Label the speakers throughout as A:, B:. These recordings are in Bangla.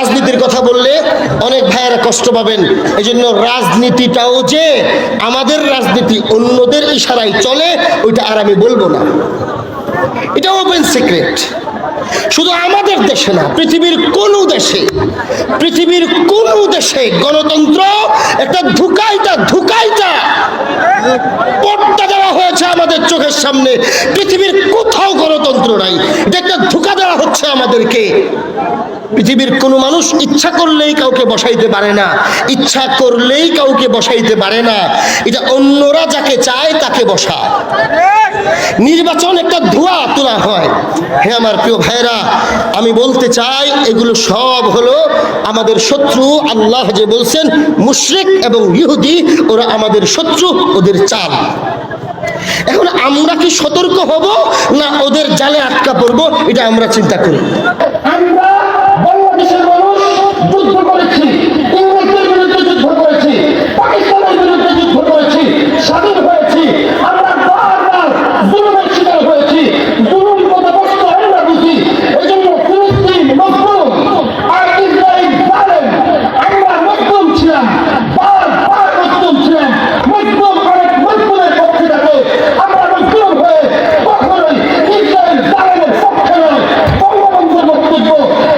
A: রাজনীতির কথা বললে অনেক ভাইয়েরা কষ্ট পাবেন। এই জন্য রাজনীতিটাও যে আমাদের রাজনীতি অন্যদের ইশারায় চলে, ওইটা আর আমি বলব না। এটা ওপেন সিক্রেট শুধু আমাদের দেশে না, পৃথিবীর কোন দেশে, পৃথিবীর কোন দেশে গণতন্ত্র একটা ধুকাইটা ধুকাইটা পর্দা দেওয়া হয়েছে আমাদের চোখের সামনে। পৃথিবীর কোথাও গণতন্ত্র নাই। এটা একটা আমাদেরকে পৃথিবীর কোনো মানুষ ইচ্ছা করলেই কাউকে বসাইতে পারে না, ইচ্ছা করলেই কাউকে বসাইতে পারে না। এটা অন্যরা যাকে চায় তাকে বসা। নির্বাচন একটা ধোয়া তোলা হয়। হ্যাঁ আমার প্রিয় ভাইরা আমি বলতে চাই, এগুলো সব হলো আমাদের শত্রু, আল্লাহ যে বলছেন, মুশরিক এবং ইহুদি, ওরা আমাদের শত্রু, ওদের চাল। আমরা কি সতর্ক হব না ওদের জালে আটকা পড়ব? এটা আমরা চিন্তা করি
B: আমরা বাংলাদেশের মানুষ যুদ্ধ করেছি ইংরেজদের বিরুদ্ধে যুদ্ধ করেছি পাকিস্তানের বিরুদ্ধে যুদ্ধ করেছি স্বাধীন হয়েছি আমরা বারবার জুলুমের শিকার হয়েছি জুলুম পদবস্ত আমরা বুঝি এই জন্য ফিলিস্তিন মজলুম আর ইসরায়েল জালেম আমরা মজলুম ছিলাম বারবার মজলুম ছিলাম মজলুম অনেক মজলুমের পক্ষে থাকে আমরা মজলুম হয়ে কখনোই ইসরায়েল জালেমের পক্ষে নয় বঙ্গবন্ধুর বক্তব্য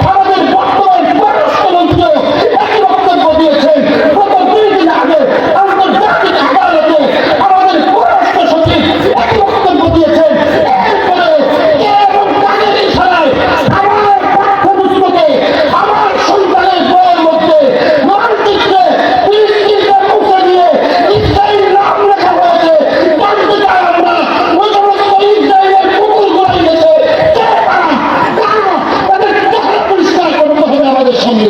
B: আমাদের বর্তমান পররাষ্ট্রমন্ত্রী একই বক্তব্য দিয়েছেন গত দুই দিন আগে আন্তর্জাতিক আদালতে আমাদের পররাষ্ট্র সচিব একই বক্তব্য দিয়েছেন এরপরে কে এবং কাদের ইশারায় আমার পাঠ্যপুস্তকে আমার সন্তানের বইয়ের মধ্যে মানচিত্রে ফিলিস্তিনকে মুখে দিয়ে ইসরায়েল নাম লেখা হয়েছে জানতে চাই আমরা ওই সমস্ত ইসরায়েলের কুকুর গুলাই গেছে কে তারা কারা তাদের চেহারা পরিষ্কার করতে হবে আমাদের সঙ্গে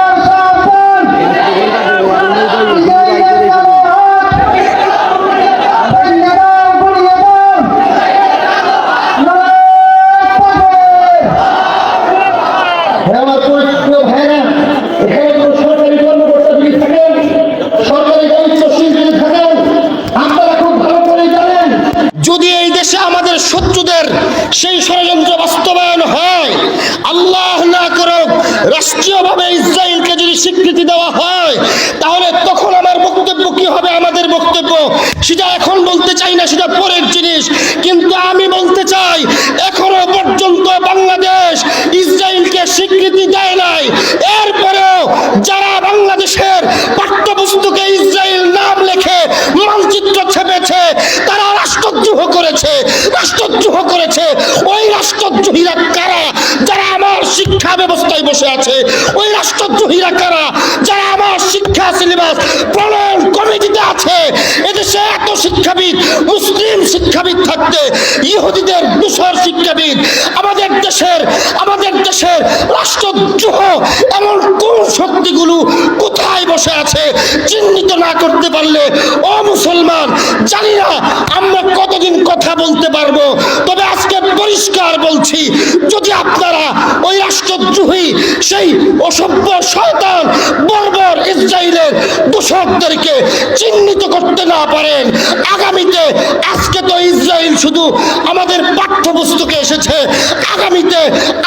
B: হ্যাঁ, আমার পরিচিত ভাইরা এখানে কোনো সরকারি কর্মকর্তা যদি থাকেন সরকারি দায়িত্বশীল যদি থাকেন আপনারা খুব ভালো করে জানেন
A: যদি এই দেশে আমাদের শত্রুদের সেই ষড়যন্ত্র বাস্তবায়ন হয় আল্লাহ না করুক রাষ্ট্রীয়ভাবে ইসরায়েলকে যদি স্বীকৃতি দেওয়া হয় তাহলে তখন আমার বক্তব্য কি হবে আমাদের বক্তব্য। সেটা এখন বলতে চাই না, সেটা পরের জিনিস। কিন্তু আমি বলতে চাই, এখনও পর্যন্ত বাংলাদেশ ইসরায়েলকে স্বীকৃতি দেয় নাই। এরপরেও যারা বাংলাদেশের পাঠ্যপুস্তকে ইসরায়েল নাম লেখে, মানচিত্র ছেপেছে, তারা রাষ্ট্রদ্রোহ করেছে রাষ্ট্রদ্রোহ করেছে। ওই রাষ্ট্রদ্রোহীরা কারা? যারা আমার শিক্ষা ব্যবস্থায় বসে আছে, ওই রাষ্ট্রদ্রোহীরা কারা? যারা আমার শিক্ষা সিলেবাস আছে এদেশে এত শিক্ষাবিদ, মুসলিম শিক্ষাবিদ থাকতে, ইহুদিদের দুশোর শিক্ষাবিদ, আমাদের দেশের আমাদের দেশের রাষ্ট্রদ্রোহ এমন কোন শক্তিগুলো কোথায় বসে আছে, চিহ্নিত না করতে পারলে, ও মুসলমান, জানি না আমরা কতদিন কথা বলতে পারব, তবে আজকে পরিষ্কার বলছি, যদি আপনারা ওই রাষ্ট্রদ্রোহী, সেই অসভ্য শয়তান ইসরায়েলের দোষকদেরকে চিহ্নিত করতে না পারেন। আগামীতে, আজকে তো ইসরায়েল শুধু আমাদের পাঠ্যপুস্তকে এসেছে। আগামীতে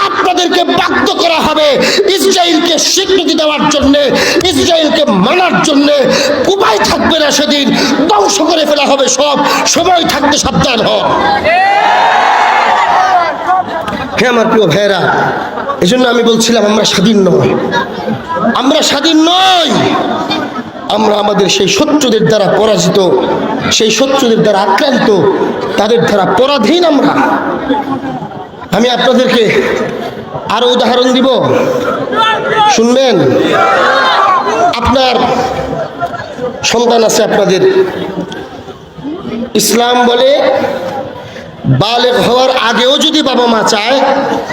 A: আপনাদেরকে বাধ্য করা হবে ইসরায়েলকে স্বীকৃতি দেওয়ার জন্য ইসরায়েলকে মানার জন্য। উপায় থাকবে না সেদিন, ধ্বংস করে ফেলা হবে সব। সময় থাকতে সাবধান হন হ্যাঁ আমার প্রিয় ভাইয়েরা এই জন্য আমি বলছিলাম, আমরা স্বাধীন নই। আমরা স্বাধীন নই। আমরা আমাদের সেই শত্রুদের দ্বারা পরাজিত, সেই শত্রুদের দ্বারা আক্রান্ত, তাদের দ্বারা পরাধীন আমরা। আমি আপনাদেরকে আরও উদাহরণ দিব। শুনবেন? আপনার সন্তান আছে আপনাদের। ইসলাম বলে বালেক হওয়ার আগেও যদি বাবা মা চায়,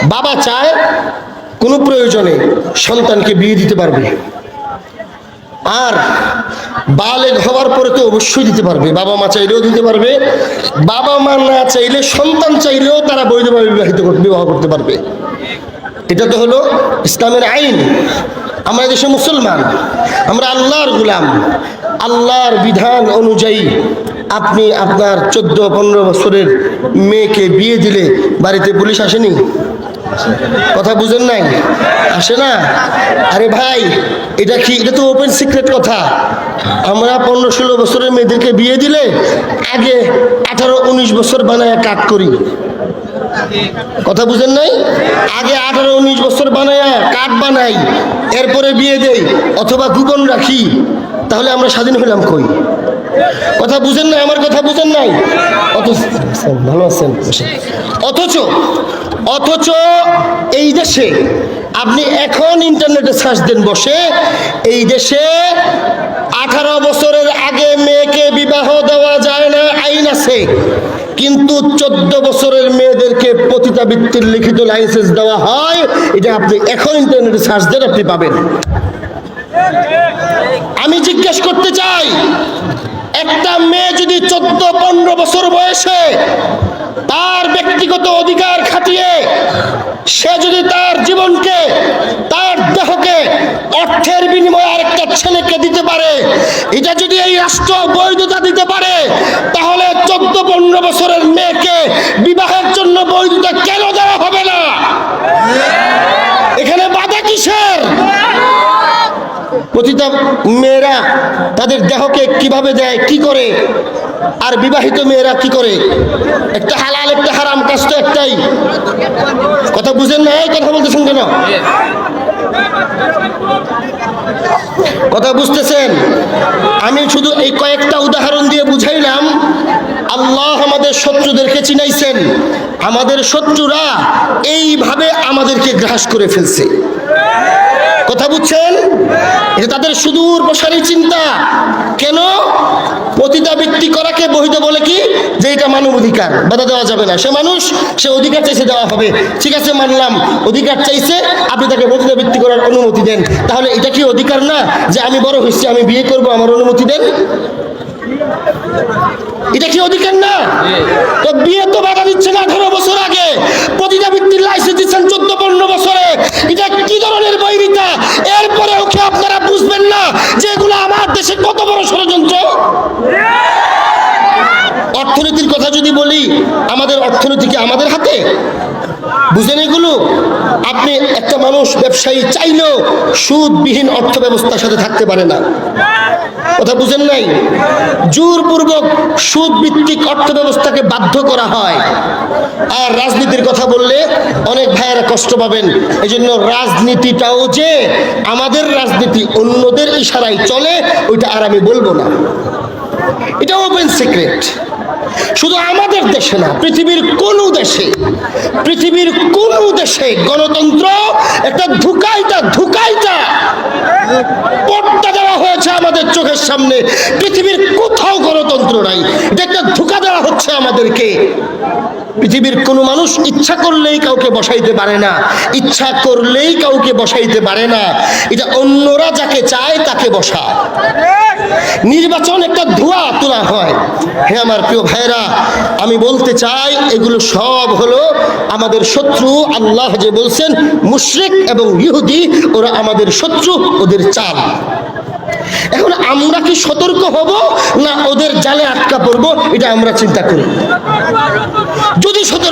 A: বাবা চায়, কোনো প্রয়োজনে সন্তানকে বিয়ে দিতে পারবে। আর বালেক হওয়ার পরে তো অবশ্যই দিতে পারবে, বাবা মা চাইলেও দিতে পারবে, বাবা মা না চাইলে সন্তান চাইলেও তারা বৈধভাবে বিবাহিত বিবাহ করতে পারবে। এটা তো হলো ইসলামের আইন। আমরা দেশে মুসলমান, আমরা আল্লাহর গুলাম, আল্লাহর বিধান অনুযায়ী আপনি আপনার চোদ্দ পনেরো বছরের মেয়েকে বিয়ে দিলে বাড়িতে পুলিশ আসেনি? কথা বুঝেন নাই? আসে না? আরে ভাই, এটা কি? এটা তো ওপেন সিক্রেট কথা। আমরা পনেরো ষোলো বছরের মেয়েদেরকে বিয়ে দিলে আগে আঠারো উনিশ বছর বানায় কাট করি। কথা বুঝেন নাই? আগে আঠারো উনিশ বছর বানায় কাঠ বানাই, এরপরে বিয়ে দেই, অথবা গোপন রাখি, তাহলে আমরা স্বাধীন হলাম কই? কথা বুঝেন নাই? আমার কথা বুঝেন নাই? অথচ ভালো আছেন? অথচ অথচ এই দেশে আপনি এখন ইন্টারনেটে সার্চ দেন বসে, এই দেশে আঠারো বছরের আগে মেয়েকে বিবাহ দেওয়া যায় না, আইন আছে। কিন্তু চোদ্দ বছরের মেয়েদেরকে পতিতাবৃত্তির লিখিত লাইসেন্স দেওয়া হয়, এটা আপনি এখন ইন্টারনেটে সার্চ দেন, আপনি পাবেন। আমি জিজ্ঞেস করতে চাই, একটা মেয়ে যদি চোদ্দ পনেরো বছর বয়সে ব্যক্তিগত অধিকার খাটিয়ে সে যদি তার জীবনকে, তার দেহকে অর্থের বিনিময়ে আরেকটা ছেলেকে দিতে পারে, এটা যদি এই রাষ্ট্র বৈধতা দিতে পারে, তাহলে চোদ্দ পনেরো বছরের মেয়েকে বিবাহের জন্য বৈধতা কেন দেওয়া হবে না এখানে বাধা কিসের প্রতিটা মেয়েরা তাদের দেহকে কীভাবে দেয়, কি করে? আর বিবাহিত মেয়েরা কি করে? একটা হালাল, একটা হারাম কাজ তো একটাই। কথা বুঝেন না? কথা বলতেছেন কেন? কথা বুঝতেছেন? আমি শুধু এই কয়েকটা উদাহরণ দিয়ে বুঝাইলাম। আল্লাহ আমাদের শত্রুদেরকে চিনাইছেন। আমাদের শত্রুরা এইভাবে আমাদেরকে গ্রাস করে ফেলছে। কথা বুঝছেন? এটা তাদের সুদূর প্রসারী চিন্তা। কেন? পতিতাবৃত্তি করাকে বহিত বলে কি? যে এটা মানব অধিকার, বাধা দেওয়া যাবে না। সে মানুষ, সে অধিকার চাইছে দেওয়া হবে। ঠিক আছে, মানলাম। অধিকার চাইছে, আপনি তাকে পতিতাবৃত্তি করার অনুমতি দেন। তাহলে এটা কি অধিকার না? যে আমি বড় হয়েছি, আমি বিয়ে করব, আমার অনুমতি দেন? এটা কি অধিকার না? তো বিয়ে তো বাধা দিচ্ছে না আঠারো বছর আগে। পতিতাবৃত্তির লাইসেন্স দিচ্ছেন চোদ্দ পনেরো বছরে। এটা কি ধরনের বৈরিতা? এরপরেও কি আপনারা বুঝবেন না যে এগুলো আমার দেশে কত বড় ষড়যন্ত্র? অর্থনীতির কথা যদি বলি, আমাদের অর্থনীতি কি আমাদের হাতে? বুঝেন এগুলো? আপনি একটা মানুষ, ব্যবসায়ী, চাইলেও সুদবিহীন অর্থ ব্যবস্থার সাথে থাকতে পারে না। কথা বুঝেন নাই? জোরপূর্বক সুদ ভিত্তিক অর্থ ব্যবস্থাকে বাধ্য করা হয়। আর রাজনীতির কথা বললে অনেক ভাইয়েরা কষ্ট পাবেন। এই জন্য রাজনীতিটাও যে আমাদের রাজনীতি অন্যদের ইশারায় চলে, ওইটা আর আমি বলব না। এটা ওপেন সিক্রেট শুধু আমাদের দেশে না, পৃথিবীর কোন দেশে, পৃথিবীর কোন দেশে গণতন্ত্র একটা ধুকাইটা ধুকাইটা পর্দা দেওয়া হয়েছে আমাদের চোখের সামনে? পৃথিবীর কোথাও গণতন্ত্র নাই। দেখতে দেওয়া হচ্ছে আমাদেরকে। পৃথিবীর কোনো মানুষ ইচ্ছা করলেই কাউকে বসাইতে পারে না। ইচ্ছা করলেই কাউকে বসাইতে পারে না। এটা অন্যরা যাকে চায় তাকে বসা। নির্বাচন একটা ধোয়া তোলা হয়। হে আমার প্রিয় ভাইরা আমি বলতে চাই, এগুলো সব হলো আমাদের শত্রু, আল্লাহ যে বলছেন, মুশরিক এবং ইহুদি, ওরা আমাদের শত্রু, ওদের চাল। এখন আমরা কি সতর্ক হব না ওদের জালে আটকা পড়ব? এটা আমরা চিন্তা করি। যদি সতর্ক